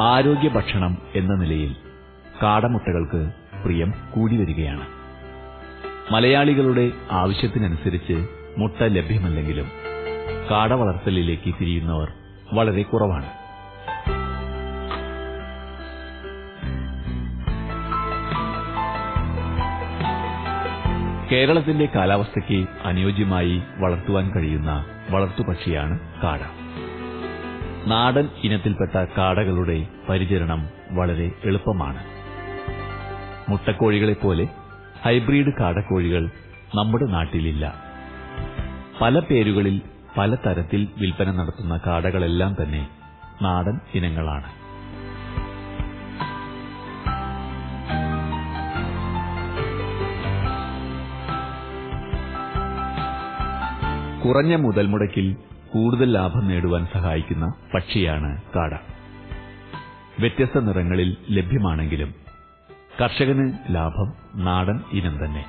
ആരോഗ്യ ഭക്ഷണം എന്ന നിലയിൽ കാടമുട്ടകൾക്ക് പ്രിയം കൂടി വരികയാണ്. മലയാളികളുടെ ആവശ്യത്തിനനുസരിച്ച് മുട്ട ലഭ്യമല്ലെങ്കിലും കാട വളർത്തലിലേക്ക് തിരിയുന്നവർ വളരെ കുറവാണ്. കേരളത്തിന്റെ കാലാവസ്ഥയ്ക്ക് അനുയോജ്യമായി വളർത്തുവാൻ കഴിയുന്ന വളർത്തുപക്ഷിയാണ് കാട. നാടൻ ഇനത്തിൽപ്പെട്ട കാടകളുടെ പരിചരണം വളരെ എളുപ്പമാണ്. മുട്ടക്കോഴികളെപ്പോലെ ഹൈബ്രിഡ് കാടക്കോഴികൾ നമ്മുടെ നാട്ടിലില്ല. പല പേരുകളിൽ പല തരത്തിൽ വിൽപ്പന നടത്തുന്ന കാടകളെല്ലാം തന്നെ നാടൻ ഇനങ്ങളാണ്. കുറഞ്ഞ മുതൽ മുടക്കിൽ കൂടുതൽ ലാഭം നേടുവാൻ സഹായിക്കുന്ന പക്ഷിയാണ് കാട. വ്യത്യസ്ത നിറങ്ങളിൽ ലഭ്യമാണെങ്കിലും കർഷകന് ലാഭം നാടൻ ഇനം തന്നെ.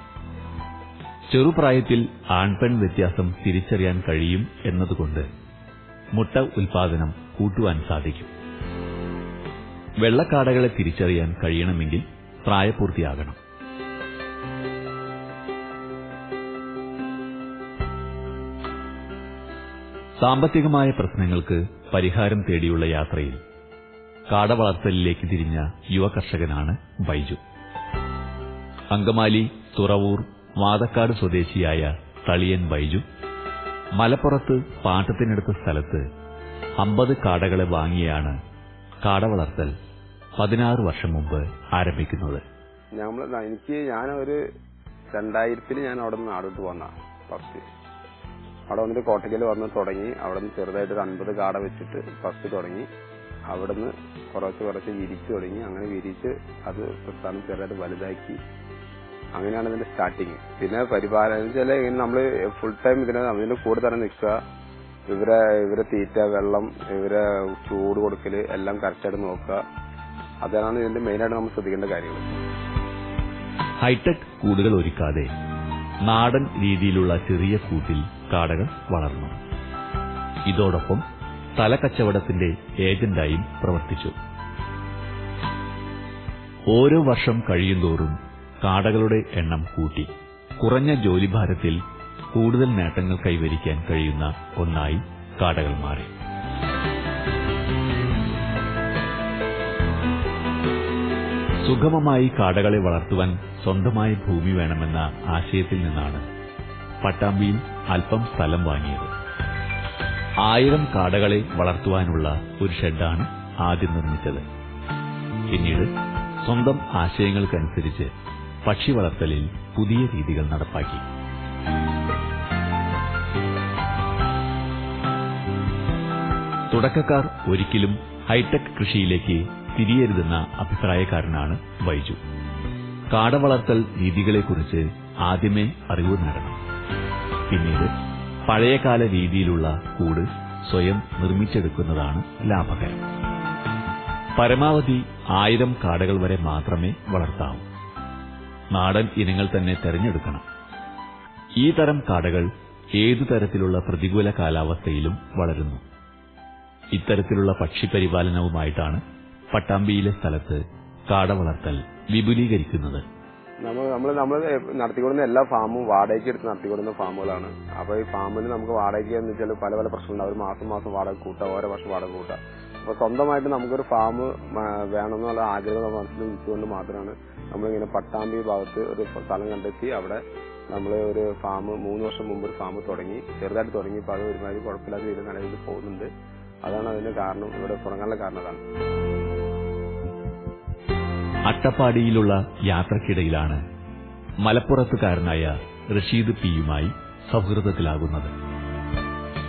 ചെറുപ്രായത്തിൽ ആൺപെൺ വ്യത്യാസം തിരിച്ചറിയാൻ കഴിയും എന്നതുകൊണ്ട് മുട്ട ഉൽപാദനം കൂട്ടുവാൻ സാധിക്കും. വെള്ളക്കാടകളെ തിരിച്ചറിയാൻ കഴിയണമെങ്കിൽ പ്രായപൂർത്തിയാകണം. സാമ്പത്തികമായ പ്രശ്നങ്ങൾക്ക് പരിഹാരം തേടിയുള്ള യാത്രയിൽ കാടവളർത്തലിലേക്ക് തിരിഞ്ഞ യുവ കർഷകനാണ് ബൈജു. അങ്കമാലി തുറവൂർ വാതക്കാട് സ്വദേശിയായ തളിയൻ ബൈജു. മലപ്പുറത്ത് പാട്ടത്തിനെടുത്ത സ്ഥലത്ത് അമ്പത് കാടകളെ വാങ്ങിയാണ് കാടവളർത്തൽ പതിനാറ് വർഷം മുമ്പ് ആരംഭിക്കുന്നത്. എനിക്ക് ഞാൻ ഒരു രണ്ടായിരത്തിൽ ഞാൻ അവിടെ നിന്ന് നാടോട്ട് വന്ന ഫസ്റ്റ്. അവിടെ വന്നിട്ട് കോട്ടയ്ക്കൽ വന്ന് തുടങ്ങി. അവിടെ നിന്ന് ചെറുതായിട്ട് ഒരു അൻപത് കാട വെച്ചിട്ട് ഫസ്റ്റ് തുടങ്ങി. അവിടെ നിന്ന് കുറച്ച് കുറച്ച് വിരിച്ചു തുടങ്ങി. അങ്ങനെ വിരിച്ച് അത് പ്രസ്ഥാനം ചെറുതായിട്ട് വലുതാക്കി. അങ്ങനെയാണ് ഇതിന്റെ സ്റ്റാർട്ടിങ് പിന്നെ പരിപാലനം വെച്ചാൽ നമ്മൾ ഫുൾ ടൈം ഇതിനെ അതിന്റെ കൂടെ തന്നെ നിൽക്കുക. ഇവരെ ഇവരെ തീറ്റ വെള്ളം ഇവരെ ചൂട് കൊടുക്കൽ എല്ലാം കറക്റ്റായിട്ട് നോക്കുക. അതാണ് ഇതിന്റെ മെയിനായിട്ട് നമ്മൾ ശ്രദ്ധിക്കേണ്ട കാര്യങ്ങൾ. ഹൈടെക് കൂടുകൾ ഒരുക്കാതെ നാടൻ രീതിയിലുള്ള ചെറിയ കൂട്ടിൽ കാടകൾ വളർന്നു. ഇതോടൊപ്പം സ്ഥലക്കച്ചവടത്തിന്റെ ഏജന്റായും പ്രവർത്തിച്ചു. ഓരോ വർഷം കഴിയുന്തോറും കാടകളുടെ എണ്ണം കൂട്ടി. കുറഞ്ഞ ജോലിഭാരത്തിൽ കൂടുതൽ നേട്ടങ്ങൾ കൈവരിക്കാൻ കഴിയുന്ന ഒന്നായി കാടകൾ മാറി. സുഗമമായി കാടകളെ വളർത്തുവാൻ സ്വന്തമായി ഭൂമി വേണമെന്ന ആശയത്തിൽ നിന്നാണ് പട്ടാമ്പിയിൽ അല്പം സ്ഥലം വാങ്ങിയത്. ആയിരം കാടകളെ വളർത്തുവാനുള്ള ഒരു ഷെഡാണ് ആദ്യം നിർമ്മിച്ചത്. പിന്നീട് സ്വന്തം ആശയങ്ങൾക്കനുസരിച്ച് പക്ഷി വളർത്തലിൽ പുതിയ രീതികൾ നടപ്പാക്കി. തുടക്കക്കാർ ഒരിക്കലും ഹൈടെക് കൃഷിയിലേക്ക് തിരിയരുതെന്ന അഭിപ്രായക്കാരനാണ് ബൈജു. കാടവളർത്തൽ രീതികളെക്കുറിച്ച് ആദ്യമേ അറിവ് നേടണം. പിന്നീട് പഴയകാല രീതിയിലുള്ള കൂട് സ്വയം നിർമ്മിച്ചെടുക്കുന്നതാണ് ലാഭകരം. പരമാവധി ആയിരം കാടകൾ വരെ മാത്രമേ വളർത്താവൂ. നാടൻ ഇനങ്ങൾ തന്നെ തെരഞ്ഞെടുക്കണം. ഈ തരം കാടകൾ ഏതു തരത്തിലുള്ള പ്രതികൂല കാലാവസ്ഥയിലും വളരുന്നു. ഇത്തരത്തിലുള്ള പക്ഷിപരിപാലനവുമായിട്ടാണ് പട്ടാമ്പിയിലെ സ്ഥലത്ത് കാട വളർത്തൽ വിപുലീകരിക്കുന്നത്. നമ്മൾ നമ്മൾ നമ്മൾ നടത്തിക്കൊടുന്ന എല്ലാ ഫാമും വാടകയ്ക്ക് എടുത്ത് നടത്തിക്കൊടുന്ന ഫാമുകളാണ്. അപ്പൊ ഈ ഫാമിന് നമുക്ക് വാടകയ്ക്ക് എന്ന് വെച്ചാൽ പല പല പ്രശ്നമുണ്ട് അവർ മാസം മാസം വാടക കൂട്ടുക ഓരോ വർഷം വാടക കൂട്ടുക അപ്പൊ സ്വന്തമായിട്ട് നമുക്കൊരു ഫാം വേണമെന്നുള്ള ആഗ്രഹം മനസ്സിൽ വെച്ചുകൊണ്ട് മാത്രമാണ്. നമ്മളിങ്ങനെ പട്ടാമ്പി ഭാഗത്ത് ഒരു സ്ഥലം കണ്ടെത്തി അവിടെ നമ്മൾ ഒരു ഫാം മൂന്ന് വർഷം മുമ്പ് ഒരു ഫാം തുടങ്ങി ചെറുതായിട്ട് തുടങ്ങി. ഇപ്പൊ അത് ഒരുമാതിരി കുഴപ്പമില്ലാത്ത രീതിയിൽ നിലവിൽ പോകുന്നുണ്ട്. അതാണ് അതിന്റെ കാരണം ഇവിടെ തുടങ്ങാനുള്ള കാരണം അതാണ്. അട്ടപ്പാടിയിലുള്ള യാത്രക്കിടയിലാണ് മലപ്പുറത്തുകാരനായ റഷീദ് പിയുമായി സൗഹൃദത്തിലാകുന്നത്.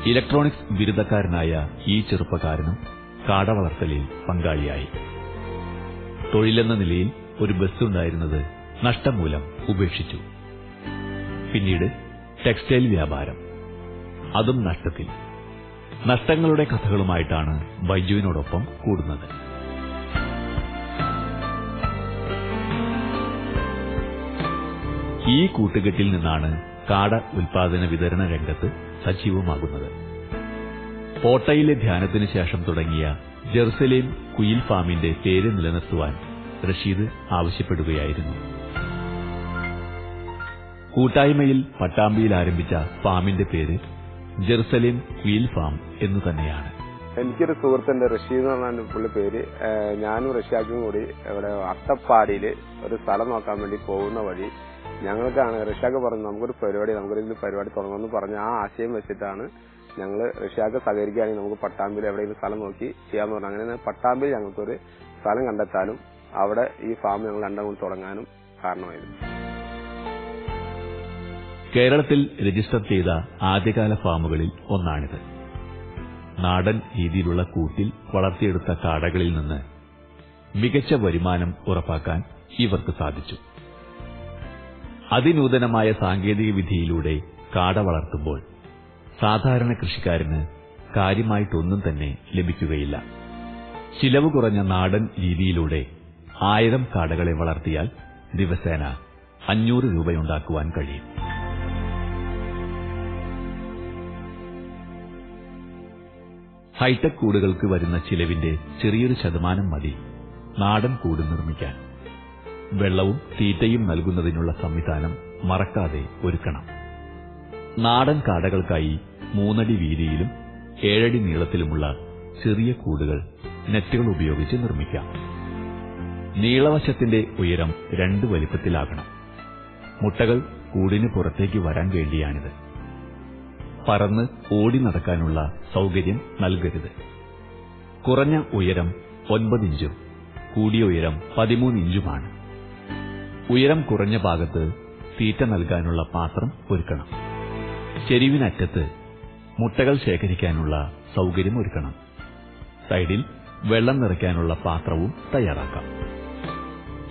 ഇലക്ട്രോണിക്സ് ബിരുദക്കാരനായ ഈ ചെറുപ്പക്കാരനും കാടവളർത്തലിൽ പങ്കാളിയായി. തൊഴിലെന്ന നിലയിൽ ഒരു ബസ്സുണ്ടായിരുന്നത് നഷ്ടം മൂലം ഉപേക്ഷിച്ചു. പിന്നീട് ടെക്സ്റ്റൈൽ വ്യാപാരം. അതും നഷ്ടത്തിൽ. നഷ്ടങ്ങളുടെ കഥകളുമായിട്ടാണ് ബൈജുവിനോടൊപ്പം കൂടുന്നത്. ഈ കൂട്ടുകെട്ടിൽ നിന്നാണ് കാട ഉൽപാദന വിതരണ രംഗത്ത് സജീവമാകുന്നത്. കോട്ടയിലെ ധ്യാനത്തിന് ശേഷം തുടങ്ങിയ ജെറുസലേം കുയിൽ ഫാമിന്റെ പേര് നിലനിർത്തുവാൻ റഷീദ് ആവശ്യപ്പെടുകയായിരുന്നു. കൂട്ടായ്മയിൽ പട്ടാമ്പിയിൽ ആരംഭിച്ച ഫാമിന്റെ പേര് ജെറുസലേം കുയിൽ ഫാം എന്നു തന്നെയാണ്. എനിക്കൊരു സുഹൃത്തുണ്ട് റഷീദ് എന്ന് പറഞ്ഞ പുള്ളി പേര്. ഞാനും റഷ്യാക്കും കൂടി ഇവിടെ അട്ടപ്പാടിയിൽ ഒരു സ്ഥലം നോക്കാൻ വേണ്ടി പോകുന്ന വഴി ഞങ്ങൾക്കാണ് റഷ്യാക്ക് പറഞ്ഞു നമുക്കൊരു പരിപാടി നമുക്കൊരു പരിപാടി തുടങ്ങുമെന്ന് പറഞ്ഞ ആ ആശയം വെച്ചിട്ടാണ് ഞങ്ങൾ റഷ്യാക്ക് സഹകരിക്കുകയാണെങ്കിൽ നമുക്ക് പട്ടാമ്പിൽ എവിടെയെങ്കിലും സ്ഥലം നോക്കി ചെയ്യാന്ന് പറഞ്ഞു. അങ്ങനെ പട്ടാമ്പിൽ ഞങ്ങൾക്കൊരു സ്ഥലം കണ്ടെത്താനും അവിടെ ഈ ഫാം ഞങ്ങൾ രണ്ടും കൂടി തുടങ്ങാനും കാരണമായിരുന്നു. കേരളത്തിൽ രജിസ്റ്റർ ചെയ്ത ആദ്യകാല ഫാമുകളിൽ ഒന്നാണിത്. നാടൻ രീതിയിലുള്ള കൂട്ടിൽ വളർത്തിയെടുത്ത കാടകളിൽ നിന്ന് മികച്ച വരുമാനം ഉറപ്പാക്കാൻ ഇവർക്ക് സാധിച്ചു. അതിനൂതനമായ സാങ്കേതിക വിധിയിലൂടെ കാട വളർത്തുമ്പോൾ സാധാരണ കൃഷിക്കാരന് കാര്യമായിട്ടൊന്നും തന്നെ ലഭിക്കുകയില്ല. ചിലവ് കുറഞ്ഞ നാടൻ രീതിയിലൂടെ ആയിരം കാടകളെ വളർത്തിയാൽ ദിവസേന അഞ്ഞൂറ് രൂപയുണ്ടാക്കുവാൻ കഴിയും. ഹൈടെക് കൂടുകൾക്ക് വരുന്ന ചിലവിന്റെ ചെറിയൊരു ശതമാനം മതി നാടൻ കൂട് നിർമ്മിക്കാൻ. വെള്ളവും തീറ്റയും നൽകുന്നതിനുള്ള സംവിധാനം മറക്കാതെ ഒരുക്കണം. നാടൻ കാടകൾക്കായി മൂന്നടി വീതിയിലും ഏഴടി നീളത്തിലുമുള്ള ചെറിയ കൂടുകൾ നെറ്റുകൾ ഉപയോഗിച്ച് നിർമ്മിക്കാം. നീളവശത്തിന്റെ ഉയരം രണ്ട് വലിപ്പത്തിലാകണം. മുട്ടകൾ കൂടിന് പുറത്തേക്ക് വരാൻ വേണ്ടിയാണിത്. പറന്ന് ഓടി നടക്കാനുള്ള സൗകര്യം നൽകരുത്. കുറഞ്ഞ ഉയരം ഒൻപത് ഇഞ്ചും കൂടിയ ഉയരം പതിമൂന്ന് ഇഞ്ചുമാണ്. ഉയരം കുറഞ്ഞ ഭാഗത്ത് തീറ്റ നൽകാനുള്ള പാത്രം ഒരുക്കണം. ചെരിവിനറ്റത്ത് മുട്ടകൾ ശേഖരിക്കാനുള്ള സൗകര്യം ഒരുക്കണം. സൈഡിൽ വെള്ളം നിറയ്ക്കാനുള്ള പാത്രവും തയ്യാറാക്കാം.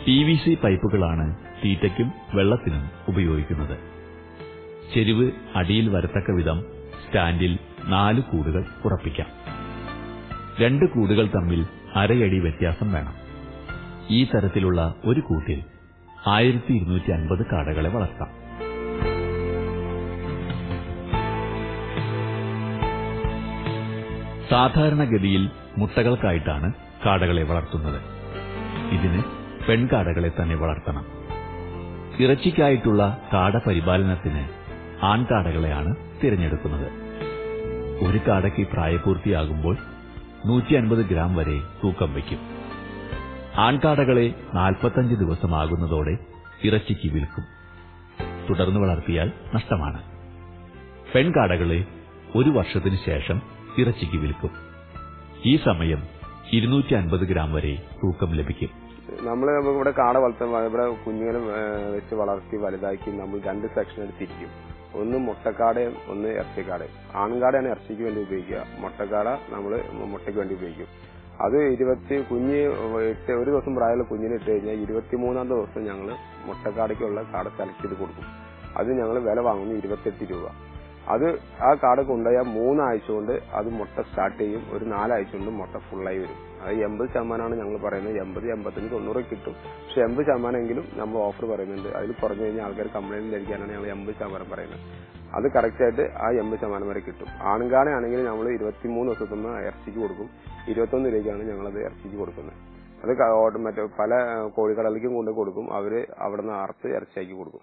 പി വി സി പൈപ്പുകളാണ് തീറ്റയ്ക്കും വെള്ളത്തിനും ഉപയോഗിക്കുന്നത്. ചെരിവ് അടിയിൽ വരത്തക്ക വിധം സ്റ്റാൻഡിൽ നാല് കൂടുകൾ ഉറപ്പിക്കാം. രണ്ട് കൂടുകൾ തമ്മിൽ അരയടി വ്യത്യാസം വേണം. ഈ തരത്തിലുള്ള ഒരു കൂട്ടിൽ ആയിരത്തി ഇരുന്നൂറ്റി അൻപത് കാടകളെ വളർത്താം. സാധാരണഗതിയിൽ മുട്ടകൾക്കായിട്ടാണ് കാടകളെ വളർത്തുന്നത്. ഇതിന് പെൺകാടകളെ തന്നെ വളർത്തണം. ഇറച്ചിക്കായിട്ടുള്ള കാട പരിപാലനത്തിന് ആൺകാടകളെയാണ് തിരഞ്ഞെടുക്കുന്നത്. ഒരു കാടയ്ക്ക് പ്രായപൂർത്തിയാകുമ്പോൾ നൂറ്റി അൻപത് ഗ്രാം വരെ തൂക്കം വയ്ക്കും. ആൺകാടകളെ നാൽപ്പത്തഞ്ച് ദിവസമാകുന്നതോടെ ഇറച്ചിക്ക് വിൽക്കും. തുടർന്ന് വളർത്തിയാൽ നഷ്ടമാണ്. പെൺകാടകളെ ഒരു വർഷത്തിനു ശേഷം ഇറച്ചിക്ക് വിൽക്കും. ഈ സമയം ഇരുന്നൂറ്റി അൻപത് ഗ്രാം വരെ തൂക്കം ലഭിക്കും. നമ്മൾ ഇവിടെ കാട വളർത്താൻ ഇവിടെ കുഞ്ഞുങ്ങളെ വെച്ച് വളർത്തി വലുതാക്കി നമ്മൾ രണ്ട് സെക്ഷൻ തിരിക്കും ഒന്ന് മുട്ടക്കാടയും ഒന്ന് ഇറച്ചിക്കാടയും. ആൺകാടയാണ് ഇറച്ചിക്ക് വേണ്ടി ഉപയോഗിക്കുക. മുട്ടക്കാട നമ്മൾ മുട്ടയ്ക്ക് വേണ്ടി ഉപയോഗിക്കും. അത് ഇരുപത്തി കുഞ്ഞ് ഇട്ട് ഒരു ദിവസം പ്രായമുള്ള കുഞ്ഞിനെ ഇട്ട് കഴിഞ്ഞാൽ ഇരുപത്തിമൂന്നാം ദിവസം ഞങ്ങൾ മുട്ടക്കാടയ്ക്കുള്ള കാട സെലക്ട് ചെയ്ത് കൊടുക്കും. അത് ഞങ്ങൾ വില വാങ്ങുന്നു ഇരുപത്തെട്ട് രൂപ. അത് ആ കാട് കൊണ്ടുപോയാൽ മൂന്നാഴ്ച കൊണ്ട് അത് മുട്ട സ്റ്റാർട്ട് ചെയ്യും. ഒരു നാലാഴ്ച കൊണ്ട് മുട്ട ഫുള്ളായി വരും. അത് എൺപത് ശതമാനമാണ് ഞങ്ങൾ പറയുന്നത്. എൺപത് എൺപത്തഞ്ച് തൊണ്ണൂറ് കിട്ടും. പക്ഷെ എൺപത് ശതമാനമെങ്കിലും നമ്മൾ ഓഫർ പറയുന്നുണ്ട്. അതിൽ കുറഞ്ഞു കഴിഞ്ഞാൽ ആൾക്കാർ കംപ്ലൈന്റ് ധരിക്കാനാണ് ഞങ്ങൾ എൺപത് ശതമാനം പറയുന്നത്. അത് കറക്റ്റ് ആയിട്ട് ആ എൺപത് ശതമാനം വരെ കിട്ടും. ആണുങ്കാണയാണെങ്കിൽ നമ്മൾ ഇരുപത്തിമൂന്ന് ദിവസത്തൊന്ന് ഇറച്ചിക്ക് കൊടുക്കും. ഇരുപത്തൊന്ന് രൂപയ്ക്കാണ് ഞങ്ങളത് ഇറച്ചിക്ക് കൊടുക്കുന്നത്. അത് മറ്റേ പല കോഴിക്കടലിലേക്കും കൊണ്ട് കൊടുക്കും. അവർ അവിടെ നിന്ന് അറുത്ത് ഇറച്ചിയാക്കി കൊടുക്കും.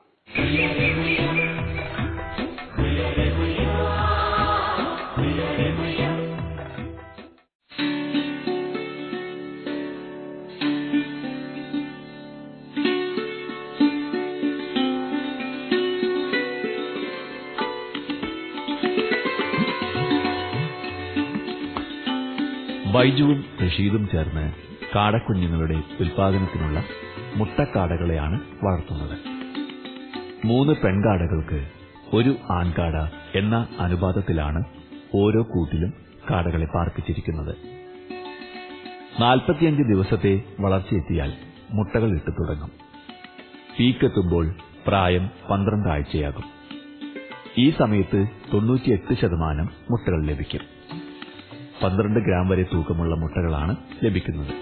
ബൈജുവും റഷീദും ചേർന്ന് കാടക്കുഞ്ഞുങ്ങളുടെ ഉൽപാദനത്തിനുള്ള മുട്ടക്കാടകളെയാണ് വളർത്തുന്നത്. മൂന്ന് പെൺകാടകൾക്ക് ഒരു ആൺകാട എന്ന അനുപാതത്തിലാണ് ഓരോ കൂട്ടിലും കാടകളെ പാർപ്പിച്ചിരിക്കുന്നത്. നാൽപ്പത്തിയഞ്ച് ദിവസത്തെ വളർച്ചയെത്തിയാൽ മുട്ടകൾ ഇട്ടു തുടങ്ങും. പീക്കെത്തുമ്പോൾ പ്രായം പന്ത്രണ്ട് ആഴ്ചയാകും ഈ സമയത്ത് തൊണ്ണൂറ്റിയെട്ട് ശതമാനം മുട്ടകൾ ലഭിക്കും. പന്ത്രണ്ട് ഗ്രാം വരെ തൂക്കമുള്ള മുട്ടകളാണ് ലഭിക്കുന്നത്.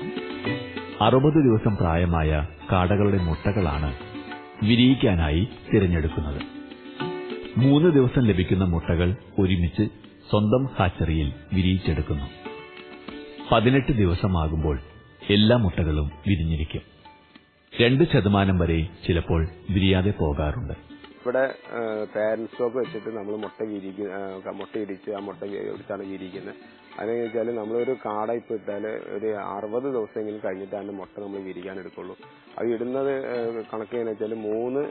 അറുപത് ദിവസം പ്രായമായ കാടകളുടെ മുട്ടകളാണ് വിരിയിക്കാനായി തിരഞ്ഞെടുക്കുന്നത്. മൂന്ന് ദിവസം ലഭിക്കുന്ന മുട്ടകൾ ഒരുമിച്ച് സ്വന്തം ഹാച്ചറിയിൽ വിരിയിച്ചെടുക്കുന്നു. പതിനെട്ട് ദിവസമാകുമ്പോൾ എല്ലാ മുട്ടകളും വിരിഞ്ഞിരിക്കും. രണ്ട് ശതമാനം വരെ ചിലപ്പോൾ വിരിയാതെ പോകാറുണ്ട്. ഇവിടെ പാരന്റ് സ്റ്റോക്ക് വെച്ചിട്ട് നമ്മൾ മുട്ട വിരിക്കുന്ന മുട്ട ഇടിച്ച് ആ മുട്ട ഇടിച്ചാണ് വിരിക്കുന്നത് അതെന്ന് വെച്ചാൽ നമ്മളൊരു കാട ഇപ്പൊ ഇട്ടാൽ ഒരു അറുപത് ദിവസമെങ്കിലും കഴിഞ്ഞിട്ടാണ് മുട്ട നമ്മൾ വിരിക്കാൻ എടുക്കുള്ളൂ. അത് ഇടുന്നത് കണക്ക് എന്ന് വെച്ചാൽ മൂന്ന്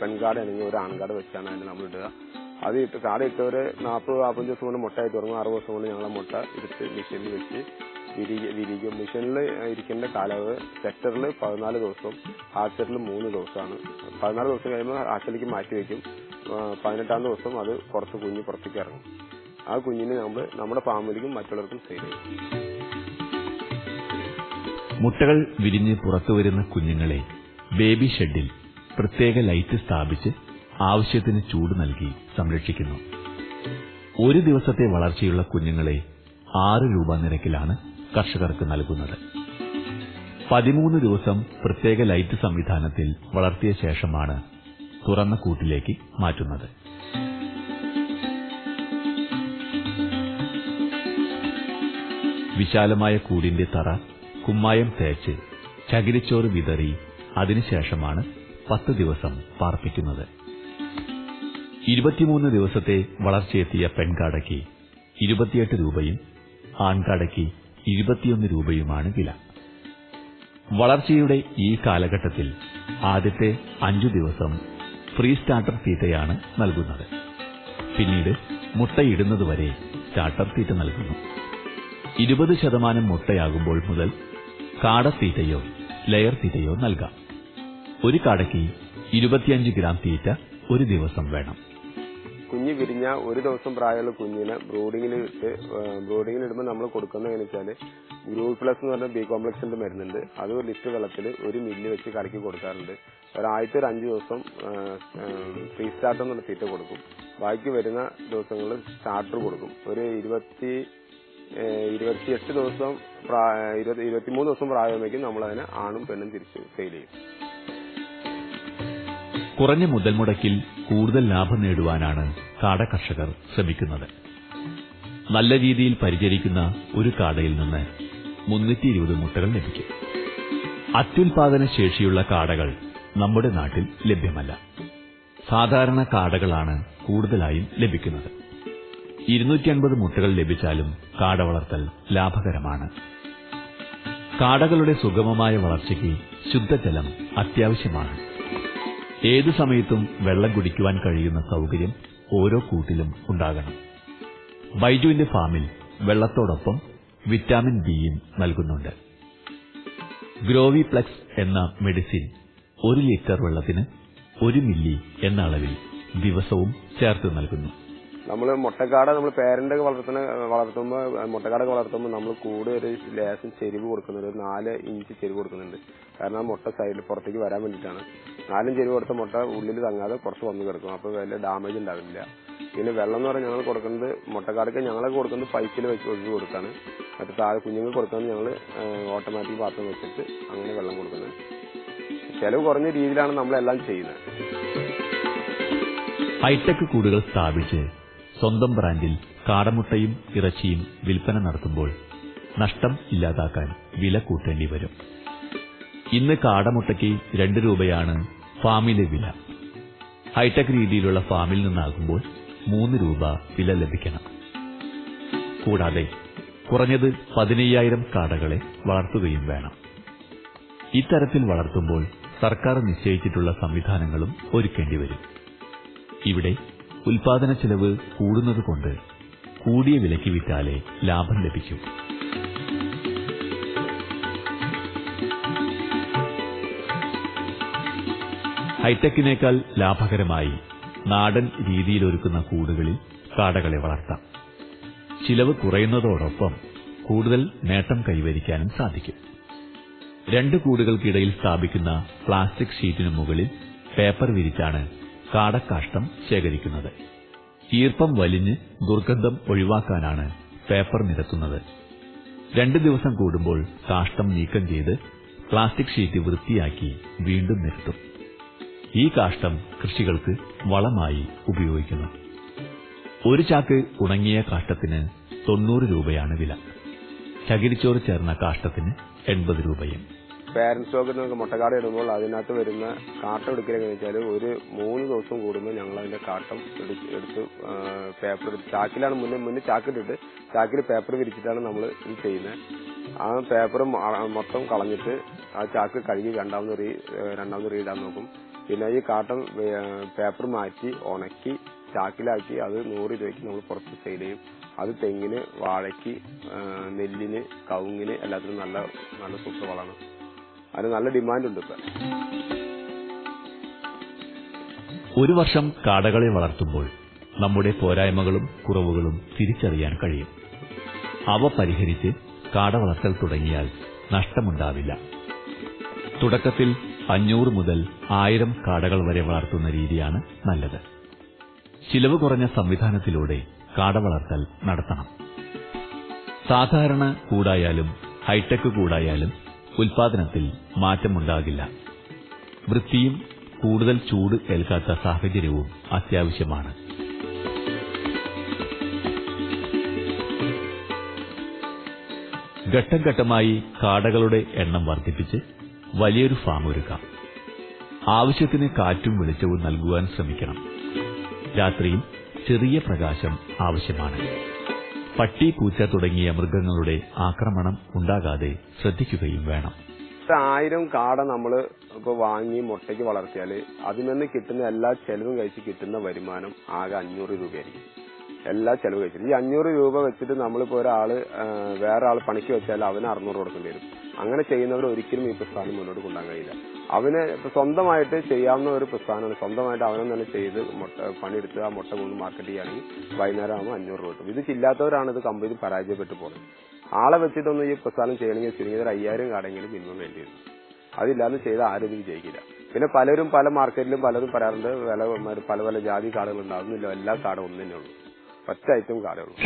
പെൺകാട് അല്ലെങ്കിൽ ഒരു ആൺകാട് വെച്ചാണ് അതിന് നമ്മൾ ഇടുക. അത് ഇട്ട് കാട ഇട്ടവർ നാൽപ്പത് നാൽപ്പത് ദിവസം കൊണ്ട് മുട്ടയായി തുടങ്ങും. അറുപത് ദിവസം കൊണ്ട് ഞങ്ങളെ മുട്ട എടുത്ത് മെഷീനിൽ വെച്ച് വിരിക്കും മിഷനിൽ ഇരിക്കേണ്ട കാലാവധി സെക്ടറിൽ പതിനാല് ദിവസം ഹാച്ചറിൽ മൂന്ന് ദിവസമാണ്. പതിനാല് ദിവസം കഴിയുമ്പോൾ ഹാർട്ടിലേക്ക് മാറ്റി വെക്കും. പതിനെട്ടാം ദിവസം അത് പുറത്ത് കുഞ്ഞ് പുറത്തേക്ക് ഇറങ്ങും. ആ കുഞ്ഞിനെ നമ്മൾ നമ്മുടെ ഫാമിലിക്കും മറ്റുള്ളവർക്കും സെയിൽ ചെയ്യും. മുട്ടകൾ വിരിഞ്ഞ് പുറത്തു വരുന്ന കുഞ്ഞുങ്ങളെ ബേബി ഷെഡിൽ പ്രത്യേക ലൈറ്റ് സ്ഥാപിച്ച് ആവശ്യത്തിന് ചൂട് നൽകി സംരക്ഷിക്കുന്നു. ഒരു ദിവസത്തെ വളർച്ചയുള്ള കുഞ്ഞുങ്ങളെ ആറ് രൂപ നിരക്കിലാണ് കർഷകർക്ക് നൽകുന്നത്. പതിമൂന്ന് ദിവസം പ്രത്യേക ലൈറ്റ് സംവിധാനത്തിൽ വളർത്തിയ ശേഷമാണ് തുറന്ന കൂട്ടിലേക്ക് മാറ്റുന്നത്. വിശാലമായ കൂടിന്റെ തറ കുമ്മായം തേച്ച് ചകിരിച്ചോറ് വിതറി അതിനുശേഷമാണ് പത്ത് ദിവസം പാർപ്പിക്കുന്നത്. ഇരുപത്തിമൂന്ന് ദിവസത്തെ വളർച്ചയെത്തിയ പെൺകാടയ്ക്ക് ഇരുപത്തിയെട്ട് രൂപയും ആൺകാടയ്ക്ക് ഇരുപത്തിയൊന്ന് രൂപയുമാണ് വില. വളർച്ചയുടെ ഈ കാലഘട്ടത്തിൽ ആദ്യത്തെ അഞ്ചു ദിവസം ഫ്രീ സ്റ്റാർട്ടർ തീറ്റയാണ് നൽകുന്നത്. പിന്നീട് മുട്ടയിടുന്നതുവരെ സ്റ്റാർട്ടർ തീറ്റ നൽകുന്നു. ഇരുപത് ശതമാനം മുട്ടയാകുമ്പോൾ മുതൽ കാടത്തീറ്റയോ ലെയർ തീറ്റയോ നൽകാം. ഒരു കാടയ്ക്ക് ഇരുപത്തിയഞ്ച് ഗ്രാം തീറ്റ ഒരു ദിവസം വേണം. കുഞ്ഞ് വിരിഞ്ഞ ഒരു ദിവസം പ്രായമുള്ള കുഞ്ഞിനെ ബ്രൂഡിങ്ങിൽ ഇട്ട് ബ്രൂഡിങ്ങിൽ ഇടുമ്പോൾ നമ്മൾ കൊടുക്കുന്നത് വെച്ചാൽ ഗ്രൂപ്പ് പ്ലസ് എന്ന് പറഞ്ഞ ബി കോംപ്ലക്സിന്റെ മരുന്നുണ്ട്. അത് ഒരു ലിറ്റർ വെള്ളത്തിൽ ഒരു മില്ല് വെച്ച് കലക്കി കൊടുക്കാറുണ്ട്. ഒരാഴ്ച ഒരു അഞ്ച് ദിവസം ഫ്രീ സ്റ്റാർട്ടർ എന്നുള്ള തീറ്റ കൊടുക്കും. ബാക്കി വരുന്ന ദിവസങ്ങളിൽ സ്റ്റാർട്ടർ കൊടുക്കും. ഒരു ഇരുപത്തി ഇരുപത്തിയെട്ട് ദിവസം ഇരുപത്തിമൂന്ന് ദിവസം പ്രായമാകുമ്പോൾ നമ്മളതിനെ ആണും പെണ്ണും തിരിച്ച് സെയിൽ ചെയ്യും. കുറഞ്ഞ മുതൽ മുടക്കിൽ കൂടുതൽ ലാഭം നേടുവാനാണ് കാട കർഷകർ ശ്രമിക്കുന്നത്. നല്ല രീതിയിൽ പരിചരിക്കുന്ന ഒരു കാടയിൽ നിന്ന് മുന്നൂറ്റി ഇരുപത് മുട്ടകൾ ലഭിക്കും. അത്യുൽപാദന ശേഷിയുള്ള കാടകൾ നമ്മുടെ നാട്ടിൽ ലഭ്യമല്ല. സാധാരണ കാടകളാണ് കൂടുതലായും ലഭിക്കുന്നത്. ഇരുന്നൂറ്റി അൻപത് മുട്ടകൾ ലഭിച്ചാലും കാട വളർത്തൽ ലാഭകരമാണ്. കാടകളുടെ സുഗമമായ വളർച്ചയ്ക്ക് ശുദ്ധജലം അത്യാവശ്യമാണ്. ഏതു സമയത്തും വെള്ളം കുടിക്കുവാൻ കഴിയുന്ന സൗകര്യം ഓരോ കൂട്ടിലും ഉണ്ടാകണം. ബൈജുവിന്റെ ഫാമിൽ വെള്ളത്തോടൊപ്പം വിറ്റാമിൻ ബിയും നൽകുന്നുണ്ട്. ഗ്രോവി പ്ലക്സ് എന്ന മെഡിസിൻ ഒരു ലിറ്റർ വെള്ളത്തിന് ഒരു മില്ലി എന്ന അളവിൽ ദിവസവും ചേർത്ത് നൽകുന്നു. നമ്മൾ മുട്ടക്കാട നമ്മൾ പേരന്റ് വളർത്തുന്ന വളർത്തുമ്പോൾ മുട്ടക്കാടൊക്കെ വളർത്തുമ്പോൾ നമ്മൾ കൂടെ ഒരു ലേശം ചെരിവ് കൊടുക്കുന്നുണ്ട്. ഒരു നാല് ഇഞ്ച് ചെരിവ് കൊടുക്കുന്നുണ്ട്. കാരണം മുട്ട സൈഡിൽ പുറത്തേക്ക് വരാൻ വേണ്ടിയിട്ടാണ്. നാലും ചെരിവ് കൊടുത്ത മുട്ട ഉള്ളിൽ തങ്ങാതെ കുറച്ച് വന്ന് കിടക്കും. അപ്പോൾ വലിയ ഡാമേജ് ഉണ്ടാവില്ല. പിന്നെ വെള്ളം എന്ന് പറഞ്ഞാൽ ഞങ്ങൾ കൊടുക്കുന്നത് മുട്ടക്കാടൊക്കെ ഞങ്ങളൊക്കെ കൊടുക്കുന്നത് പൈപ്പിൽ വെച്ച് ഒഴിച്ച് കൊടുക്കാണ്. മറ്റേ താഴെ കുഞ്ഞുങ്ങൾ കൊടുക്കുന്നത് ഞങ്ങൾ ഓട്ടോമാറ്റിക് പാത്രം വെച്ചിട്ട് അങ്ങനെ വെള്ളം കൊടുക്കുന്നത്. ചെലവ് കുറഞ്ഞ രീതിയിലാണ് നമ്മളെല്ലാം ചെയ്യുന്നത്. ഹൈടെക് കൂടുകൾ സ്ഥാപിച്ച് സ്വന്തം ബ്രാൻഡിൽ കാടമുട്ടയും ഇറച്ചിയും വിൽപ്പന നടത്തുമ്പോൾ നഷ്ടം ഇല്ലാതാക്കാൻ വില കൂട്ടേണ്ടി വരും. ഇന്ന് കാടമുട്ടയ്ക്ക് രണ്ട് രൂപയാണ് ഫാമിലെ വില. ഹൈടെക് രീതിയിലുള്ള ഫാമിൽ നിന്നാകുമ്പോൾ മൂന്ന് രൂപ വില ലഭിക്കണം. കൂടാതെ കുറഞ്ഞത് പതിനയ്യായിരം കാടകളെ വളർത്തുകയും വേണം. ഇത്തരത്തിൽ വളർത്തുമ്പോൾ സർക്കാർ നിശ്ചയിച്ചിട്ടുള്ള സംവിധാനങ്ങളും ഒരുക്കേണ്ടി വരും. ഇവിടെ ഉൽപാദന ചെലവ് കൂടുന്നതുകൊണ്ട് കൂടിയ വിലയ്ക്ക് വിറ്റാലേ ലാഭം ലഭിക്കും. ഹൈടെക്കിനേക്കാൾ ലാഭകരമായി നാടൻ രീതിയിലൊരുക്കുന്ന കൂടുകളിൽ കാടകളെ വളർത്താം. ചിലവ് കുറയുന്നതോടൊപ്പം കൂടുതൽ നേട്ടം കൈവരിക്കാനും സാധിക്കും. രണ്ട് കൂടുകൾക്കിടയിൽ സ്ഥാപിക്കുന്ന പ്ലാസ്റ്റിക് ഷീറ്റിനു മുകളിൽ പേപ്പർ വിരിച്ചാണ് കാടക്കാഷ്ടം ശേഖരിക്കുന്നത്. ഈർപ്പം വലിഞ്ഞ് ദുർഗന്ധം ഒഴിവാക്കാനാണ് പേപ്പർ നിരത്തുന്നത്. രണ്ട് ദിവസം കൂടുമ്പോൾ കാഷ്ടം നീക്കം ചെയ്ത് പ്ലാസ്റ്റിക് ഷീറ്റ് വൃത്തിയാക്കി വീണ്ടും നിരത്തും. ഈ കാഷ്ടം കൃഷികൾക്ക് വളമായി ഉപയോഗിക്കുന്നു. ഒരു ചാക്ക് ഉണങ്ങിയ കാഷ്ടത്തിന് തൊണ്ണൂറ് രൂപയാണ് വില. ചകിരിച്ചോറ് ചേർന്ന കാഷ്ടത്തിന് എൺപത് രൂപയും. പാരന്റ് സ്റ്റോക്കിൽ നമുക്ക് മുട്ടക്കാട് ഇടുമ്പോൾ അതിനകത്ത് വരുന്ന കാട്ടം എടുക്കലെന്ന് വെച്ചാൽ ഒരു മൂന്ന് ദിവസം കൂടുമ്പോൾ ഞങ്ങൾ അതിന്റെ കാട്ടം എടുത്ത് പേപ്പർ ചാക്കിലാണ് മുന്നേ മുന്നേ ചാക്കിട്ടിട്ട് ചാക്കിൽ പേപ്പർ വിരിച്ചിട്ടാണ് നമ്മൾ ഇത് ചെയ്യുന്നത്. ആ പേപ്പർ മൊത്തം കളഞ്ഞിട്ട് ആ ചാക്ക് കഴുകി രണ്ടാമത് റീ രണ്ടാമത് റീടാൻ നോക്കും. പിന്നെ ഈ കാട്ടം പേപ്പർ മാറ്റി ഉണക്കി ചാക്കിലാക്കി അത് നൂറ് രൂപയ്ക്ക് നമ്മൾ പുറത്ത് സെയിൽ ചെയ്യും. അത് തെങ്ങിന് വാഴയ്ക്ക് നെല്ലിന് കവുങ്ങിന് എല്ലാത്തിനും നല്ല നല്ല സൂപ്പർ വളമാണ്. അതിന് നല്ല ഡിമാൻഡ് ഉണ്ട് ഒരു വർഷം കാടകളെ വളർത്തുമ്പോൾ നമ്മുടെ പോരായ്മകളും കുറവുകളും തിരിച്ചറിയാൻ കഴിയും. അവ പരിഹരിച്ച് കാട വളർത്തൽ തുടങ്ങിയാൽ നഷ്ടമുണ്ടാവില്ല. തുടക്കത്തിൽ അഞ്ഞൂറ് മുതൽ ആയിരം കാടകൾ വരെ വളർത്തുന്ന രീതിയാണ് നല്ലത്. ചിലവ് കുറഞ്ഞ സംവിധാനത്തിലൂടെ കാട വളർത്തൽ നടത്തണം. സാധാരണ കൂടായാലും ഹൈടെക് കൂടായാലും ഉൽപാദനത്തിൽ മാറ്റമുണ്ടാകില്ല. വൃത്തിയും കൂടുതൽ ചൂട് ഏൽക്കാത്ത സാഹചര്യവും അത്യാവശ്യമാണ്. ഘട്ടം ഘട്ടമായി കാടകളുടെ എണ്ണം വർദ്ധിപ്പിച്ച് വലിയൊരു ഫാം ഒരുക്കാം. ആവശ്യത്തിന് കാറ്റും വെളിച്ചവും നൽകുവാൻ ശ്രമിക്കണം. രാത്രിയിൽ ചെറിയ പ്രകാശം ആവശ്യമാണ്. പട്ടി പൂച്ച തുടങ്ങിയ മൃഗങ്ങളുടെ ആക്രമണം ഉണ്ടാകാതെ ശ്രദ്ധിക്കുകയും വേണം. ആയിരം കാട നമ്മൾ ഇപ്പൊ വാങ്ങി മുട്ടയ്ക്ക് വളർത്തിയാൽ അതിൽ നിന്ന് കിട്ടുന്ന എല്ലാ ചെലവും കഴിച്ച് കിട്ടുന്ന വരുമാനം ആകെ അഞ്ഞൂറ് രൂപയായിരിക്കും. എല്ലാ ചെലവ് കഴിച്ചിട്ട് ഈ അഞ്ഞൂറ് രൂപ വെച്ചിട്ട് നമ്മളിപ്പോ ഒരാൾ വേറെ ആൾ പണിക്ക് വെച്ചാൽ അവന് അറുന്നൂറ് കൊടുക്കേണ്ടി വരും. അങ്ങനെ ചെയ്യുന്നവർ ഒരിക്കലും ഈ പ്രസ്ഥാനം മുന്നോട്ട് കൊണ്ടുപോകാൻ കഴിയില്ല. അവന് സ്വന്തമായിട്ട് ചെയ്യാവുന്ന ഒരു പ്രസ്ഥാനമാണ്. സ്വന്തമായിട്ട് അവനെ തന്നെ ചെയ്ത് മുട്ട പണിയെടുത്ത് ആ മുട്ട കൊണ്ട് മാർക്കറ്റ് ചെയ്യുകയാണെങ്കിൽ വൈകുന്നേരം ആകുമ്പോൾ അഞ്ഞൂറ് രൂപ കിട്ടും. ഇത് ഇല്ലാത്തവരാണ് ഇത് കമ്പനി പരാജയപ്പെട്ടു പോകുന്നത്. ആളെ വെച്ചിട്ടൊന്നും ഈ പ്രസ്ഥാനം ചെയ്യണമെങ്കിൽ ചുരുങ്ങിയത് ഒരു അയ്യായിരം കാടെങ്കിലും മിനിമം വേണ്ടി വരും. അതില്ലാതെ ചെയ്ത ആരും ഇത് വിജയിക്കില്ല പിന്നെ പലരും പല മാർക്കറ്റിലും പലരും പറയാറുണ്ട് വില പല പല ജാതി കാടുകൾ ഉണ്ടാകുന്നില്ല എല്ലാ കാടും ഒന്നു തന്നെയുള്ളൂ ഒറ്റ ഐറ്റം കാടേ ഉള്ളൂ.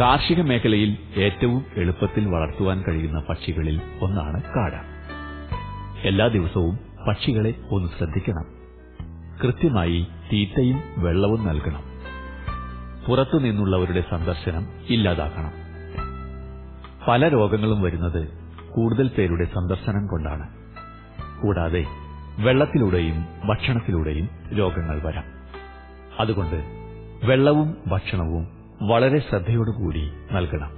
കാർഷിക മേഖലയിൽ ഏറ്റവും എളുപ്പത്തിൽ വളർത്തുവാൻ കഴിയുന്ന പക്ഷികളിൽ ഒന്നാണ് കാട. എല്ലാ ദിവസവും പക്ഷികളെ ഒന്ന് ശ്രദ്ധിക്കണം. കൃത്യമായി തീറ്റയും വെള്ളവും നൽകണം. പുറത്തു നിന്നുള്ളവരുടെ സന്ദർശനം ഇല്ലാതാക്കണം. പല രോഗങ്ങളും വരുന്നത് കൂടുതൽ പേരുടെ സന്ദർശനം കൊണ്ടാണ്. കൂടാതെ വെള്ളത്തിലൂടെയും ഭക്ഷണത്തിലൂടെയും രോഗങ്ങൾ വരാം. അതുകൊണ്ട് വെള്ളവും ഭക്ഷണവും വളരെ ശ്രദ്ധയോടുകൂടി നൽകണം.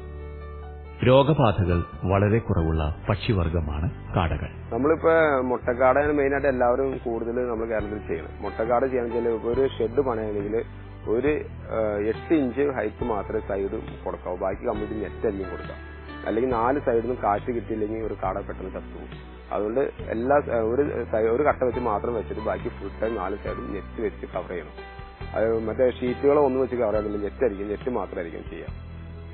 രോഗബാധകൾ വളരെ കുറവുള്ള പക്ഷിവർഗമാണ് കാടകൾ. നമ്മളിപ്പോ മുട്ടക്കാടാണ് മെയിനായിട്ട് എല്ലാവരും കൂടുതൽ നമ്മൾ കേരളത്തിൽ ചെയ്യണം മുട്ടക്കാട് ചെയ്യാന്ന് വെച്ചാൽ ഒരു ഷെഡ് പണിയാണെങ്കിൽ ഒരു എട്ട് ഇഞ്ച് ഹൈറ്റ് മാത്രമേ സൈഡ് കൊടുക്കാവൂ. ബാക്കി കമ്പ്ലീറ്റ് നെറ്റ് അല്ലിയും കൊടുക്കാം. അല്ലെങ്കിൽ നാല് സൈഡിൽ നിന്ന് കാറ്റ് കിട്ടിയില്ലെങ്കിൽ ഒരു കാട പെട്ടെന്ന് ചത്തുപോകും അതുകൊണ്ട് എല്ലാ ഒരു ഒരു കട്ട വെച്ച് മാത്രം വെച്ചിട്ട് ബാക്കി ഫുൾ ടൈം നാല് സൈഡും നെറ്റ് വെച്ച് കവർ ചെയ്യണം. മറ്റേ ഷീറ്റുകളോ ഒന്നും വെച്ച് കവർ ആക്കില്ല നെറ്റ് ആയിരിക്കും. നെറ്റ് മാത്രമായിരിക്കും ചെയ്യുക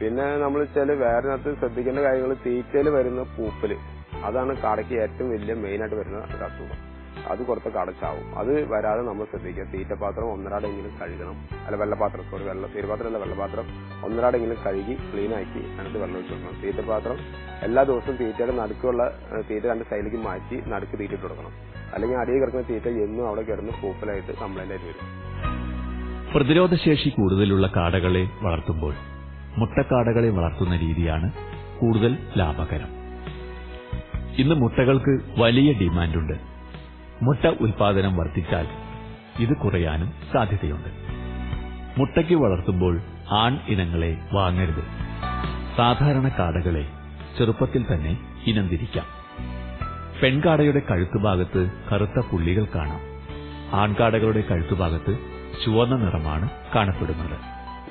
പിന്നെ നമ്മൾ ചില വേറിനകത്ത് ശ്രദ്ധിക്കേണ്ട കാര്യങ്ങൾ തീറ്റയിൽ വരുന്ന പൂപ്പൽ. അതാണ് കാടയ്ക്ക് ഏറ്റവും വലിയ മെയിൻ ആയിട്ട് വരുന്ന അസുഖം. അത് കുറച്ച് കടച്ചാവും. അത് വരാതെ നമ്മൾ ശ്രദ്ധിക്കുക. തീറ്റപാത്രം ഒന്നരാടെങ്കിലും കഴുകണം. അല്ല വെള്ളപാത്രം. സോറി വെള്ള തീറ്റപാത്രം അല്ല വെള്ളപാത്രം. ഒന്നരാടെങ്കിലും കഴുകി ക്ലീൻ ആക്കി അതിനകത്ത് വെള്ളം ഒഴിച്ച് കൊടുക്കണം. തീറ്റപാത്രം എല്ലാ ദിവസവും തീറ്റയുടെ നടുക്കുള്ള തീറ്റ രണ്ട് സൈഡിലേക്ക് മാറ്റി നടുക്ക് തീറ്റിട്ട് കൊടുക്കണം. അല്ലെങ്കിൽ അടിയിൽ കിടക്കുന്ന തീറ്റ എന്നും അവിടെ കിടന്ന് പൂപ്പലായിട്ട് കംപ്ലൈന്റ് ആയിട്ട് വരും. പ്രതിരോധശേഷി കൂടുതലുള്ള കാടകളെ വളർത്തുമ്പോൾ മുട്ടക്കാടകളെ വളർത്തുന്ന രീതിയാണ് കൂടുതൽ ലാഭകരം. ഇന്ന് മുട്ടകൾക്ക് വലിയ ഡിമാൻഡുണ്ട്. മുട്ട ഉൽപാദനം വർദ്ധിച്ചാൽ ഇത് കുറയാനും സാധ്യതയുണ്ട്. മുട്ടയ്ക്ക് വളർത്തുമ്പോൾ ആൺ ഇനങ്ങളെ വാങ്ങരുത്. സാധാരണ കാടകളെ ചെറുപ്പത്തിൽ തന്നെ ഇനം തിരിക്കാം പെൺകാടയുടെ കഴുത്തുഭാഗത്ത് കറുത്ത പുള്ളികൾ കാണാം. ആൺകാടകളുടെ കഴുത്തുഭാഗത്ത് ചുവന്ന നിറമാണ് കാണപ്പെടുന്നത്.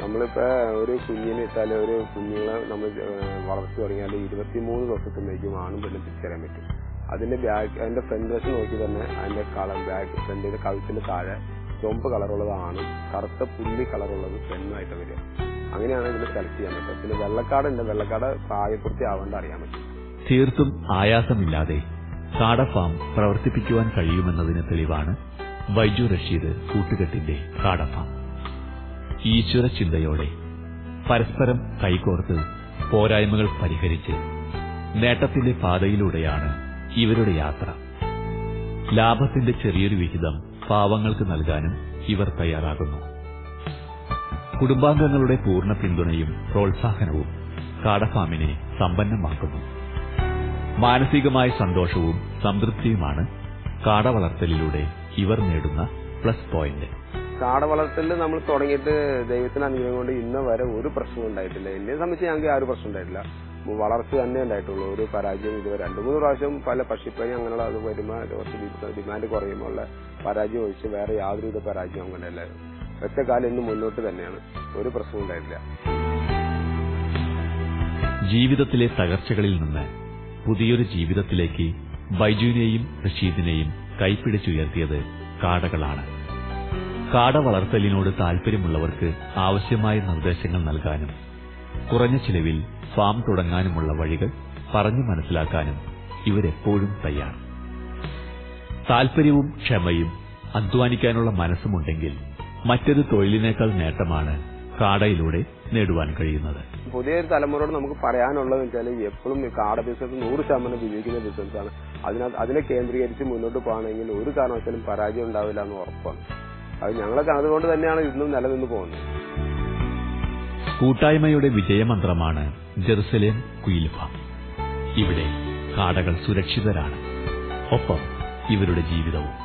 നമ്മളിപ്പോ ഒരു കുഞ്ഞിനെ ഇട്ടാൽ ഒരു കുഞ്ഞുങ്ങളെ നമ്മൾ വളർത്തി തുടങ്ങിയാൽ ഇരുപത്തിമൂന്ന് ദിവസത്തിലേക്കും ആണും പെണ്ണും തിരിച്ചറിയാൻ പറ്റും. അതിന്റെ ബാക്ക് അതിന്റെ ഫ്രണ്ട് വശം നോക്കി തന്നെ അതിന്റെ കളർ ബാക്ക് ഫ്രണ്ടിന്റെ കഴുത്തിന്റെ താഴെ ചുവപ്പ് കളറുള്ളത് ആണും കറുത്ത പുല്ലി കളറുള്ളത് പെണ്ണായിട്ട് വരിക. അങ്ങനെയാണ് ഇതിനെ സെലക്ട് ചെയ്യാൻ പറ്റുക. പിന്നെ വെള്ളക്കാടുണ്ട് വെള്ളക്കാട് പ്രായപൂർത്തി ആവേണ്ട അറിയാൻ പറ്റും. തീർത്തും ആയാസമില്ലാതെ കാട ഫാം പ്രവർത്തിപ്പിക്കുവാൻ കഴിയുമെന്നതിന് തെളിവാണ് ബൈജു റഷീദ് കൂട്ടുകെട്ടിന്റെ കാടഫ. ഈശ്വര ചിന്തയോടെ പരസ്പരം കൈകോർത്ത് പോരായ്മകൾ പരിഹരിച്ച് നേട്ടത്തിന്റെ പാതയിലൂടെയാണ് ഇവരുടെ യാത്ര. ലാഭത്തിന്റെ ചെറിയൊരു വിഹിതം പാവങ്ങൾക്ക് നൽകാനും ഇവർ തയ്യാറാകുന്നു. കുടുംബാംഗങ്ങളുടെ പൂർണ പിന്തുണയും പ്രോത്സാഹനവും കാടഫാമിനെ സമ്പന്നമാക്കുന്നു. മാനസികമായ സന്തോഷവും സംതൃപ്തിയുമാണ് കാട വളർത്തലിലൂടെ ഇവർ നേടുന്ന പ്ലസ് പോയിന്റ് കാട വളർത്തലിൽ നമ്മൾ തുടങ്ങിയിട്ട് ദൈവത്തിന് അനുഗ്രഹം കൊണ്ട് ഇന്ന് വരെ ഒരു പ്രശ്നവും ഉണ്ടായിട്ടില്ല. എന്നെ സംബന്ധിച്ച് ഞങ്ങൾക്ക് ആ ഒരു പ്രശ്നം ഉണ്ടായിട്ടില്ല. വളർച്ച തന്നെ ഉണ്ടായിട്ടുള്ളൂ. ഒരു പരാജയം ഇതുവരെ രണ്ടു മൂന്ന് പ്രാവശ്യം പല പക്ഷിപ്പനി അങ്ങനെയുള്ള അത് വരുമ്പോൾ കുറച്ച് ഡിമാൻഡ് കുറയുമ്പോൾ ഉള്ള പരാജയം ഒഴിച്ച് വേറെ യാതൊരുവിധ പരാജയം അങ്ങനെ ഒറ്റക്കാലം ഒറ്റ ഇന്ന് മുന്നോട്ട് തന്നെയാണ്. ഒരു പ്രശ്നം ഉണ്ടായിട്ടില്ല. ജീവിതത്തിലെ തകർച്ചകളിൽ നിന്ന് പുതിയൊരു ജീവിതത്തിലേക്ക് ബൈജുവിനെയും റഷീദിനെയും കൈപ്പിടിച്ചുയർത്തിയത് കാടകളാണ്. കാട വളർത്തലിനോട് താൽപര്യമുള്ളവർക്ക് ആവശ്യമായ നിർദ്ദേശങ്ങൾ നൽകാനും കുറഞ്ഞ ചിലവിൽ ഫാം തുടങ്ങാനുമുള്ള വഴികൾ പറഞ്ഞു മനസ്സിലാക്കാനും ഇവരെപ്പോഴും തയ്യാർ. താൽപര്യവും ക്ഷമയും അധ്വാനിക്കാനുള്ള മനസ്സുമുണ്ടെങ്കിൽ മറ്റൊരു തൊഴിലിനേക്കാൾ നേട്ടമാണ് കാടയിലൂടെ നേടുവാൻ കഴിയുന്നത്. പുതിയൊരു തലമുറയോട് നമുക്ക് പറയാനുള്ളത് വെച്ചാൽ എപ്പോഴും ഈ കാട ബിസിനസ് നൂറ് ശതമാനം വിജയിക്കുന്ന ബിസിനസ്സാണ്. അതിനകത്ത് അതിനെ കേന്ദ്രീകരിച്ച് മുന്നോട്ട് പോകണമെങ്കിൽ ഒരു കാരണവശാലും പരാജയം ഉണ്ടാവില്ല എന്ന് ഉറപ്പാണ്. അത് ഞങ്ങളൊക്കെ അതുകൊണ്ട് തന്നെയാണ് ഇന്നും നിലനിന്ന് പോകുന്നത്. കൂട്ടായ്മയുടെ വിജയമന്ത്രമാണ് ജെറുസലേം കുയിൽ ഇവിടെ കാടകൾ സുരക്ഷിതരാണ്. ഒപ്പം ഇവരുടെ ജീവിതവും.